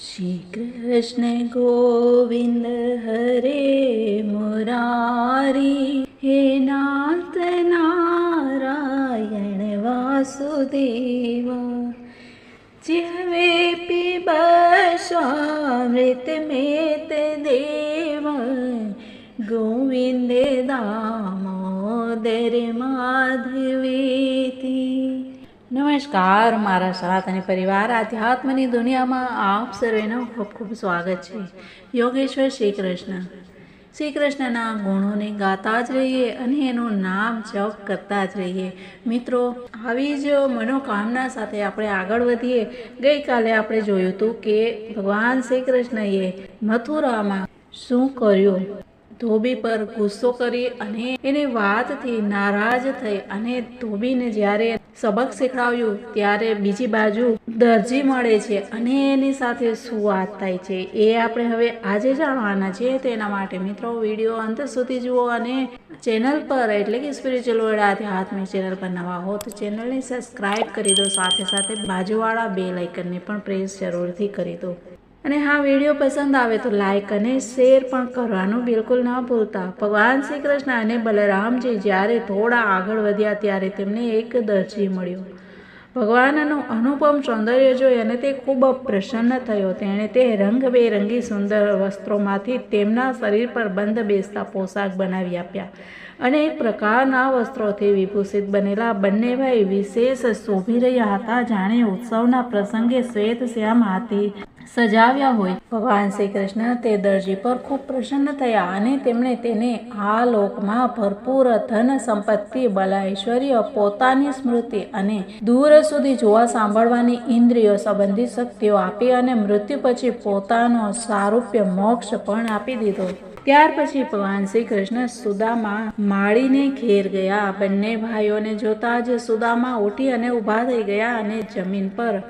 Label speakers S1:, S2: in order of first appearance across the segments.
S1: श्रीकृष्ण गोविन्द हरे मुरारी। हे नाथ नारायण वासुदेवा जिहवे देव गोविन्द दामोदर माधवी। નમસ્કાર, મારા સનાતની પરિવાર. આધ્યાત્મની દુનિયામાં આપ સર્વેનું ખૂબ ખૂબ સ્વાગત છે. યોગેશ્વર શ્રી કૃષ્ણ. શ્રી કૃષ્ણના ગુણોને ગાતા જ રહીએ અને એનું નામ જપ કરતા જ રહીએ. મિત્રો, આવી જ મનોકામના સાથે આપણે આગળ વધીએ. ગઈકાલે આપણે જોયું હતું કે ભગવાન શ્રી કૃષ્ણએ મથુરામાં શું કર્યું? ધોબી પર ગુસ્સો કરી અને એની વાતથી નારાજ થઈ અને ધોબીને જ્યારે સબક શીખડાવ્યું, ત્યારે બીજી બાજુ દરજી મળે છે અને એની સાથે શું વાત થાય છે એ આપણે હવે આજે જાણવાના છે તેના માટે મિત્રો, વીડિયો અંત સુધી જુઓ અને ચેનલ પર, એટલે કે સ્પિરિચ્યુઅલ વર્ડ આધ્યાત્મિક ચેનલ પર નવા હો, તો ચેનલને સબસ્ક્રાઈબ કરી દો. સાથે સાથે બાજુવાળા બે લાઇકનને પણ પ્રેસ જરૂરથી કરી દો. અને હા, વીડિયો પસંદ આવે તો લાઈક અને શેર પણ કરવાનું બિલકુલ ન ભૂલતા. ભગવાન શ્રી કૃષ્ણ અને બલરામજી જ્યારે થોડા આગળ વધ્યા ત્યારે તેમને એક દરજી મળ્યો. ભગવાનનું અનુપમ સૌંદર્ય જોઈ અને તે ખૂબ પ્રસન્ન થયો. તેણે તે રંગબેરંગી સુંદર વસ્ત્રોમાંથી તેમના શરીર પર બંધ બેસતા પોશાક બનાવી આપ્યા અનેક પ્રકારના વસ્ત્રોથી વિભૂષિત બનેલા બંને ભાઈ વિશેષ શોભી રહ્યા હતા. જાણે ઉત્સવના પ્રસંગે શ્વેત શ્યામ હાથી સજાવ્યા હોય. ભગવાન શ્રી કૃષ્ણ તે દરજી પર ખૂબ પ્રસન્ન થયા અને તેમણે તેને આ લોકમાં ભરપૂર ધન સંપત્તિ બલ પોતાની સ્મૃતિ અને દૂર સુધી જોવા સાંભળવાની ઇન્દ્રિયો સંબંધી શક્તિઓ આપી અને મૃત્યુ પછી પોતાનો સારૂપ્ય મોક્ષ પણ આપી દીધો. ત્યાર પછી ભગવાન શ્રી કૃષ્ણ સુદામા માળીને ઘેર ગયા. બંને ભાઈઓને જોતા જ સુદામા ઉઠી અને ઊભા થઈ ગયા અને જમીન પર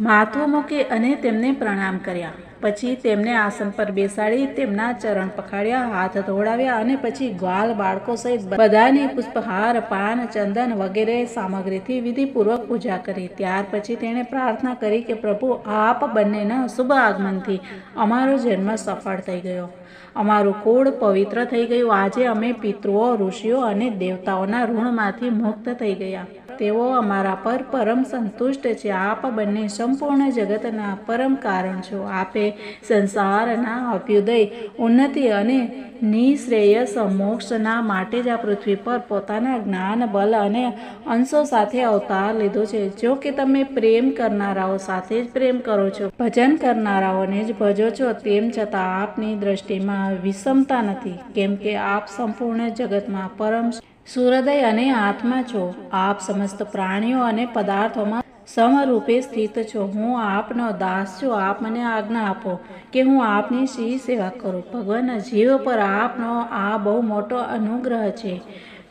S1: માથું મૂકી અને તેમને પ્રણામ કર્યા. પછી તેમને આસન પર બેસાડી તેમના ચરણ પખાડ્યા, હાથ ધોડાવ્યા અને પછી ગ્વાલ બાળકો સહિત બધાની પુષ્પહાર, પાન, ચંદન વગેરે સામગ્રીથી વિધિપૂર્વક પૂજા કરી. ત્યાર પછી તેણે પ્રાર્થના કરી કે, પ્રભુ, આપ બંનેના શુભ આગમનથી અમારો જન્મ સફળ થઈ ગયો. અમારું કુળ પવિત્ર થઈ ગયું. આજે અમે પિતૃઓ, ઋષિઓ અને દેવતાઓના ઋણમાંથી મુક્ત થઈ ગયા. તેઓ અમારા પર પરમ સંતુષ્ટ છે. આપ બંને સંપૂર્ણ જગતના પરમ કારણ છો. આપે સંસારના અભ્યુદય, ઉન્નતિ અને નિશ્રેયસ મોક્ષના માટે જ આ પૃથ્વી પર પોતાના જ્ઞાન, બલ અને અંશો સાથે અવતાર લીધો છે. જો કે તમે પ્રેમ કરનારાઓ સાથે જ પ્રેમ કરો છો. ભજન કરનારાઓને જ ભજો છો. તેમ છતાં આપની દ્રષ્ટિમાં વિષમતા નથી. કેમ કે આપ સંપૂર્ણ જગતમાં પરમ સૂર્યોદય અને આત્મા છો. આપ સમસ્ત પ્રાણીઓ અને પદાર્થોમાં સમરૂપે સ્થિત છો. હું આપનો દાસ છું. આપ મને આજ્ઞા આપો કે હું આપની શી સેવા કરું. ભગવાન, જીવ પર આપનો આ બહુ મોટો અનુગ્રહ છે.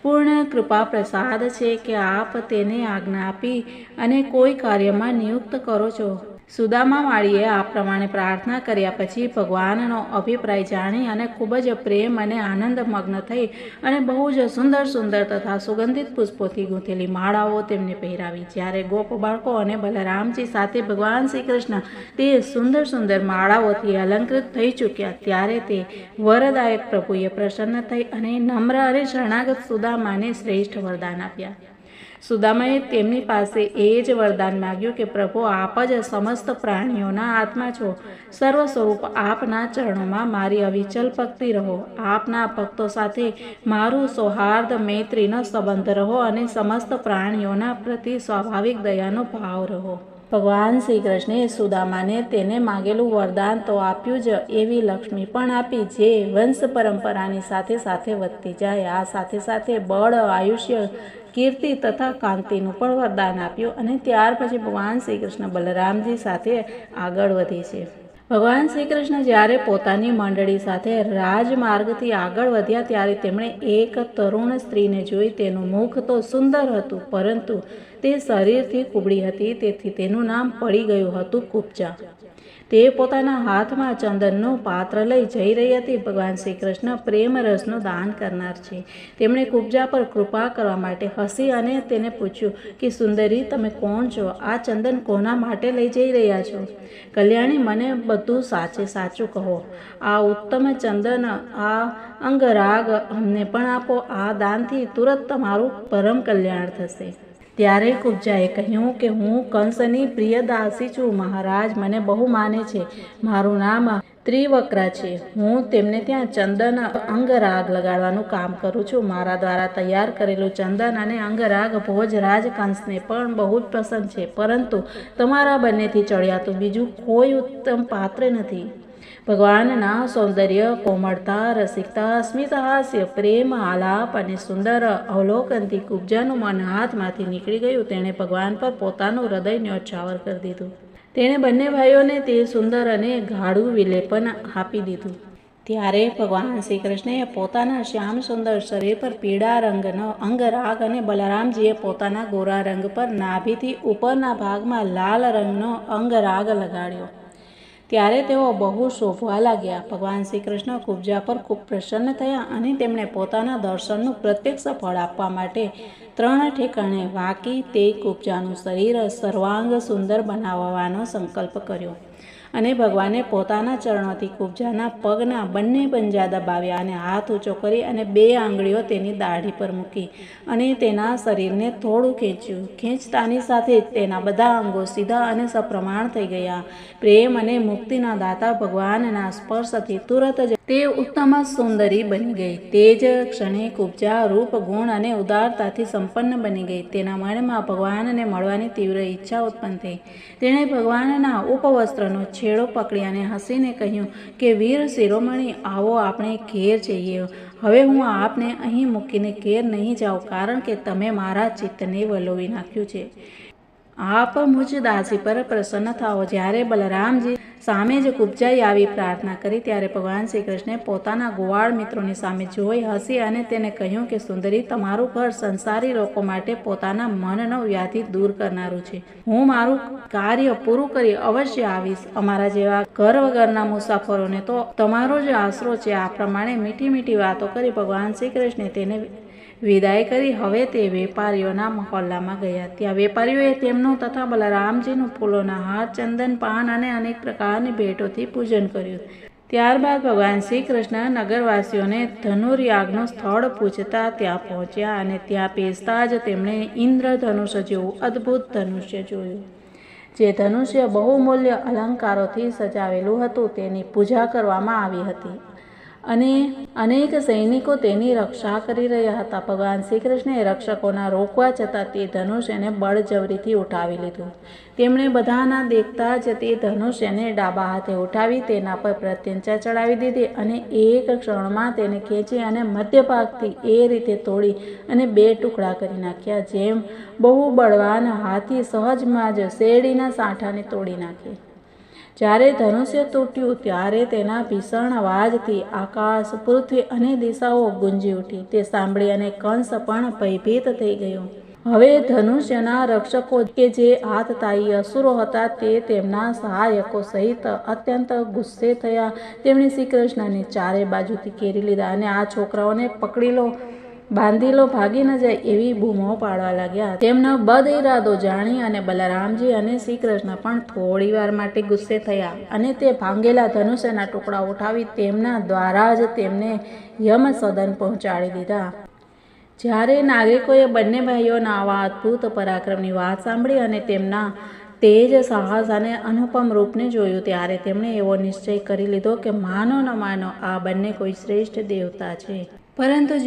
S1: પૂર્ણ કૃપા પ્રસાદ છે કે આપ તેને આજ્ઞા આપી અને કોઈ કાર્યમાં નિયુક્ત કરો છો. સુદામા માળીએ આ પ્રમાણે પ્રાર્થના કર્યા પછી ભગવાનનો અભિપ્રાય જાણી અને ખૂબ જ પ્રેમ અને આનંદ મગ્ન થઈ અને બહુ જ સુંદર સુંદર તથા સુગંધિત પુષ્પોથી ગૂંથેલી માળાઓ તેમને પહેરાવી. જ્યારે ગોપ બાળકો અને બલરામજી સાથે ભગવાન શ્રી કૃષ્ણ તે સુંદર સુંદર માળાઓથી અલંકૃત થઈ ચૂક્યા, ત્યારે તે વરદાયક પ્રભુએ પ્રસન્ન થઈ અને નમ્ર અને શરણાગત સુદામાને શ્રેષ્ઠ વરદાન આપ્યા. સુદામાએ તેમની પાસે એ જ વરદાન માગ્યું કે, પ્રભુ, આપ જ સમસ્ત પ્રાણીઓના આત્મા છો. સર્વ સ્વરૂપ આપના ચરણોમાં મારી અવિચલ ભક્તિ રહો. આપના ભક્તો સાથે મારું સૌહાર્દ મૈત્રીનો સંબંધ રહો અને સમસ્ત પ્રાણીઓના પ્રતિ સ્વાભાવિક દયાનો ભાવ રહો. ભગવાન શ્રી કૃષ્ણે સુદામાને તેને માગેલું વરદાન તો આપ્યું જ, એવી લક્ષ્મી પણ આપી, જે વંશ પરંપરાની સાથે સાથે વધતી જાય. આ સાથે સાથે બળ, આયુષ્ય કીર્તિ તથા કાંતિનું પણ વરદાન આપ્યું અને ત્યાર પછી ભગવાન શ્રી કૃષ્ણ બલરામજી સાથે આગળ વધે છે. ભગવાન શ્રી કૃષ્ણ જ્યારે પોતાની મંડળી સાથે રાજમાર્ગથી આગળ વધ્યા ત્યારે તેમણે એક તરુણ સ્ત્રીને જોઈ તેનું મુખ તો સુંદર હતું, પરંતુ તે શરીરથી કુબડી હતી, તેથી તેનું નામ પડી ગયું હતું કુબજા તે પોતાના હાથમાં ચંદનનું પાત્ર લઈ જઈ રહી હતી. ભગવાન શ્રી કૃષ્ણ પ્રેમ રસનું દાન કરનાર છે. તેમણે કુબજા પર કૃપા કરવા માટે હસી અને તેને પૂછ્યું કે, સુંદરી, તમે કોણ છો? આ ચંદન કોના માટે લઈ જઈ રહ્યા છો? કલ્યાણી, મને બધું સાચે સાચું કહો. આ ઉત્તમ ચંદન, આ અંગરાગ અમને પણ આપો. આ દાનથી તુરંત તમારું પરમ કલ્યાણ થશે. ત્યારે કુબજાએ કહ્યું કે હું કંસની પ્રિય દાસી છું, મહારાજ મને બહુ માને છે. મારું નામ ત્રિવક્રા છે. હું તેમને ત્યાં ચંદન અંગરાગ લગાડવાનું કામ કરું છું. મારા દ્વારા તૈયાર કરેલું ચંદન અને અંગરાગ ભોજરાજ કંસને પણ બહુ જ પસંદ છે. પરંતુ તમારા બંનેથી ચડિયાતું બીજું કોઈ ઉત્તમ પાત્ર નથી. ભગવાનના સૌંદર્ય, કોમળતા, રસિકતા સ્મિત હાસ્ય પ્રેમ, આલાપ અને સુંદર અવલોકનથી કુબજાનું મન હાથમાંથી નીકળી ગયું. તેણે ભગવાન પર પોતાનું હૃદય ન્યોછાવર કરી દીધું. તેણે બંને ભાઈઓને તે સુંદર અને ગાઢું વિલેપન આપી દીધું. ત્યારે ભગવાન શ્રી કૃષ્ણએ પોતાના શ્યામ સુંદર શરીર પર પીળા રંગનો અંગરાગ અને બલરામજીએ પોતાના ગોરા રંગ પર નાભીથી ઉપરના ભાગમાં લાલ રંગનો અંગરાગ લગાડ્યો. ત્યારે તેઓ બહુ શોભવા લાગ્યા. ભગવાન શ્રી કૃષ્ણ કુબજા પર ખૂબ પ્રસન્ન થયા અને તેમણે પોતાના દર્શનનું પ્રત્યક્ષ ફળ આપવા માટે ત્રણ ઠેકાણે વાંકી તે કુબજાનું શરીર સર્વાંગ સુંદર બનાવવાનો સંકલ્પ કર્યો. અને ભગવાને પોતાના ચરણોથી કુબજાના પગના બંને પંજા દબાવ્યા અને હાથ ઊંચો કરી અને બે આંગળીઓ તેની દાઢી પર મૂકી અને તેના શરીરને થોડું ખેંચ્યું. ખેંચતાની સાથે જ તેના બધા અંગો સીધા અને સપ્રમાણ થઈ ગયા. પ્રેમ અને મુક્તિના દાતા ભગવાનના સ્પર્શથી તુરત જ તે ઉત્તમ સુંદરી બની ગઈ. તે જ ક્ષણે કુબજા રૂપ, ગુણ અને ઉદારતાથી સંપન્ન બની ગઈ. તેના મનમાં ભગવાનને મળવાની તીવ્ર ઈચ્છા ઉત્પન્ન થઈ. તેણે ભગવાનના ઉપવસ્ત્રનો છેડો પકડી અને હસીને કહ્યું કે, વીર શિરોમણી, આવો આપણે ઘેર જઈએ. હવે હું આપને અહીં મૂકીને ઘેર નહીં જાઉં, કારણ કે તમે મારા ચિત્તને વલોવી નાખ્યું છે. આપ મુજ દાસી પર પ્રસન્ન થાઓ. જ્યારે બલરામજી સામે જ કુબજાઈ આવી પ્રાર્થના કરી ત્યારે ભગવાન શ્રી કૃષ્ણે પોતાના ગોવાળ મિત્રોની સામે જોઈ હસી અને તેને કહ્યું કે, સુંદરી, તમારું ઘર સંસારી લોકો માટે પોતાના મનનો વ્યાધિ દૂર કરનારું છે. હું મારું કાર્ય પૂરું કરી અવશ્ય આવીશ. અમારા જેવા ઘર વગરના મુસાફરોને તો તમારો જ આશરો છે. આ પ્રમાણે મીઠી મીઠી વાતો કરી ભગવાન શ્રી કૃષ્ણે તેને વિદાય કરી. હવે તે વેપારીઓના મહોલ્લામાં ગયા. ત્યાં વેપારીઓએ તેમનું તથા બલરામજીનું ફૂલોના હાર, ચંદન, પાન અને અનેક પ્રકારની ભેટોથી પૂજન કર્યું. ત્યારબાદ ભગવાન શ્રી કૃષ્ણ નગરવાસીઓને ધનુર્યાગનું સ્થળ પૂછતા ત્યાં પહોંચ્યા અને ત્યાં પેસતા જ તેમણે ઇન્દ્રધનુષ્ય જેવું અદ્ભુત ધનુષ્ય જોયું. જે ધનુષ્ય બહુમૂલ્ય અલંકારોથી સજાવેલું હતું તેની પૂજા કરવામાં આવી હતી. અને અનેક સૈનિકો તેની રક્ષા કરી રહ્યા હતા. ભગવાન શ્રી કૃષ્ણે રક્ષકોના રોકવા છતાં તે ધનુષ એને બળજબરીથી ઉઠાવી લીધું. તેમણે બધાના દેખતા જ તે એને ડાબા હાથે ઉઠાવી તેના પર પ્રત્યંચા ચડાવી દીધી અને એક ક્ષણમાં તેને ખેંચી અને મધ્યભાગથી એ રીતે તોડી અને બે ટુકડા કરી નાખ્યા, જેમ બહુ બળવાન હાથી સહજમાં જ શેરડીના સાંઠાને તોડી નાખે. જ્યારે ધનુષ્ય તૂટ્યું ત્યારે તેના ભીષણ અવાજથી આકાશ, પૃથ્વી અને દિશાઓ ગુંજી ઉઠી. તે સાંભળી અને કંસ પણ ભયભીત થઈ ગયો. હવે ધનુષ્યના રક્ષકો કે જે હાથતાઈ અસુરો હતા તે તેમના સહાયકો સહિત અત્યંત ગુસ્સે થયા. તેમણે શ્રી કૃષ્ણને ચારે બાજુથી ઘેરી લીધા અને આ છોકરાઓને પકડી લો. બાંધી લો ભાગી ન જાય એવી બૂમો પાડવા લાગ્યા તેમનો બદ ઇરાદો જાણી અને બલરામજી અને શ્રી કૃષ્ણ પણ થોડી વાર માટે ગુસ્સે થયા અને તે ભાંગેલા ધનુષ્યના ટુકડા ઉઠાવી તેમના દ્વારા જ તેમને યમ સદન પહોંચાડી દીધા. જ્યારે નાગરિકોએ બંને ભાઈઓના આવા અદ્ભુત પરાક્રમની વાત સાંભળી અને તેમના તેજ સાહસ અને અનુપમ રૂપને જોયું, ત્યારે તેમણે એવો નિશ્ચય કરી લીધો કે માનો ન માનો આ બંને કોઈ શ્રેષ્ઠ દેવતા છે. પરંતુ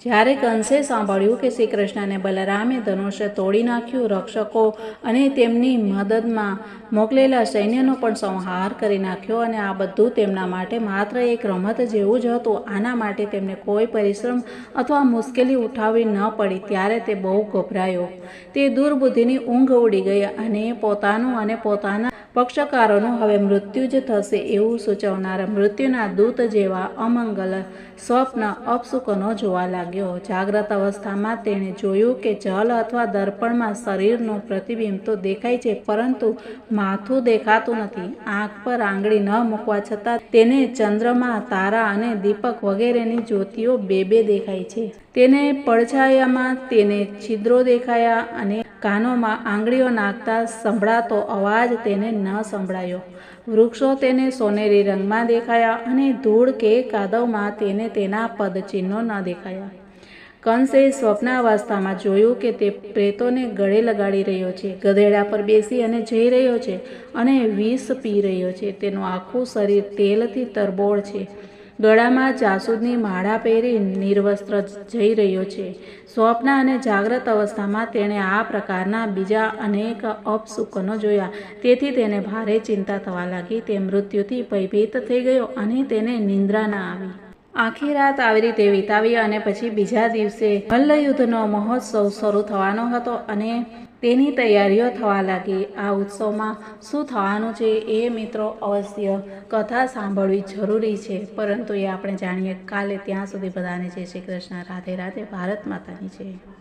S1: જ્યારે કંસે સાંભળ્યું કે શ્રી કૃષ્ણને બલરામે ધનુષ્ય તોડી નાખ્યું, રક્ષકો અને તેમની મદદમાં મોકલેલા સૈન્યનો પણ સંહાર કરી નાખ્યો અને આ બધું તેમના માટે માત્ર એક રમત જેવું જ હતું. આના માટે તેમને કોઈ પરિશ્રમ અથવા મુશ્કેલી ઉઠાવવી ન પડી. ત્યારે તે બહુ ગભરાયો. તે દુર્બુદ્ધિની ઊંઘ ઉડી ગઈ અને પોતાનું અને પોતાના પક્ષકારોનું હવે મૃત્યુ જ થશે એવું સૂચવનાર મૃત્યુના દૂત જેવા અમંગલ સ્વપ્ન અપસુકનો જોવા લાગ્યો. જાગ્રત અવસ્થામાં તેણે જોયું કે જલ અથવા દર્પણમાં શરીરનું પ્રતિબિંબ તો દેખાય છે, પરંતુ માથું દેખાતું નથી. આંખ પર આંગળી ન મૂકવા છતાં તેને ચંદ્રમા, તારા અને દીપક વગેરેની જ્યોતિઓ બે બે દેખાય છે. તેને પડછાયામાં તેને છિદ્રો દેખાયા અને કાનોમાં આંગળીઓ નાખતા સંભળાતો અવાજ તેને ન સંભળાયો. વૃક્ષો તેને સોનેરી રંગમાં દેખાયા અને ધૂળ કે કાદવમાં તેને તેના પદચિહ્નો ન દેખાયા. કંસે સ્વપ્નાવસ્થામાં જોયું કે તે પ્રેતોને ગળે લગાડી રહ્યો છે, ગધેડા પર બેસી અને જઈ રહ્યો છે અને વિષ પી રહ્યો છે. તેનું આખું શરીર તેલથી તરબોળ છે. ગળામાં જાસૂદની માળા પહેરી નિર્વસ્ત્ર જઈ રહ્યો છે. સ્વપ્ન અને જાગ્રત અવસ્થામાં તેણે આ પ્રકારના બીજા અનેક અપસુકનો જોયા. તેથી તેને ભારે ચિંતા થવા લાગી. તે મૃત્યુથી ભયભીત થઈ ગયો અને તેને નિંદ્રા ના આવી. આખી રાત આવી રીતે વિતાવી અને પછી બીજા દિવસે મલ્લયુદ્ધનો મહોત્સવ શરૂ થવાનો હતો અને તેની તૈયારીઓ થવા લાગી. આ ઉત્સવમાં શું થવાનું છે એ મિત્રો અવશ્ય કથા સાંભળવી જરૂરી છે. પરંતુ એ આપણે જાણીએ, કાલે ત્યાં સુધી બધાને જય શ્રી કૃષ્ણ. રાધે રાધે, ભારત માતાની છે